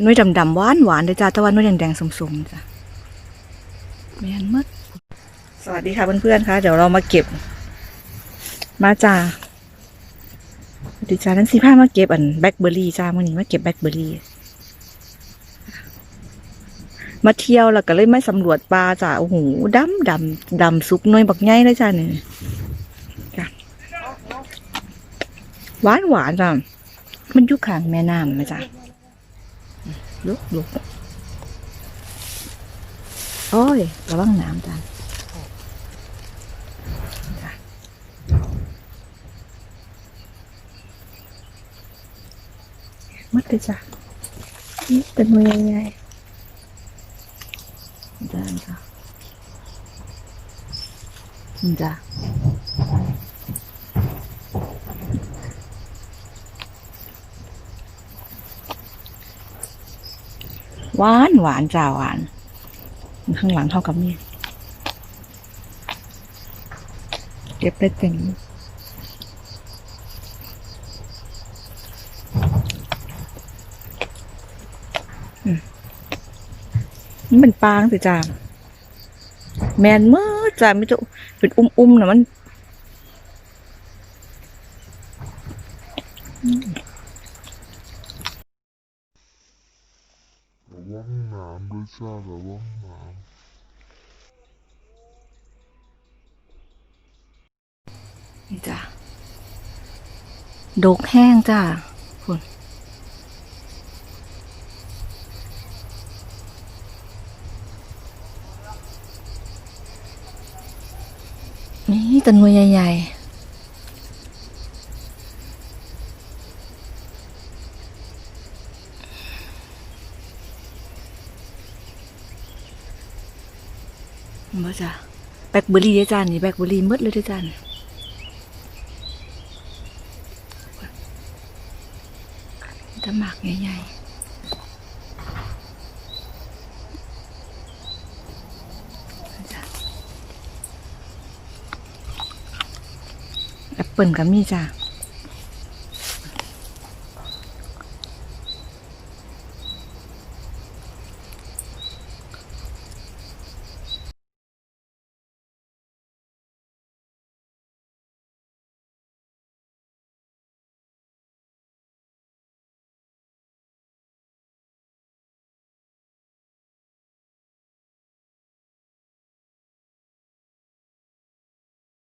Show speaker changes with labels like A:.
A: น้อยดำๆหวานหวานเลยจ้าแต่ว่าหน้อยแดงๆสมๆจ้ะแม่นมดสวัสดีค่ะเพื่อนๆค่ะ เดี๋ยวเรามาเก็บ มาจ้าสวัสดีจ้าทั้งสี่ผ้ามาเก็บอันแบล็คเบอร์รี่จ้ามื่อนี้มาเก็บแบล็คเบอร์รี่มาเที่ยวแล้วก็เลยไม่สำรวจปลาจ้าโอ้โหดำดำดำซุกน้อยบักใหญ่เลยจ้าเนี่ยหวานหวานจ้ามันยู่ข้างแม่น้ำไหมจ้า ลุกลุกโอ้ยระวังน้ำจ้าจ้ะมัดเลยจ้านี่เป็นมือยังไงจ้าจ้า หวานหวานจ้าหวาน ข้างหลังเท่ากับมีดเก็บได้เต็มอืมนี่มันปางสิจ้าแมนเมื่อจ้าไม่จะเป็นอุ้มๆนะมัน
B: ระวัง น้ำด้วยจ้าระวังน้
A: นี่จ้าดกแห้งจ้าคุณนี่ตันวยใหญ่ๆ มาจ้าแบล็คเบอร์รี่เด้อจ้านี่แบล็คเบอร์รี่หมดเลยเด้อจ้านี่จะหมักใหญ่ๆแอปเปิลกับมีจ้ะ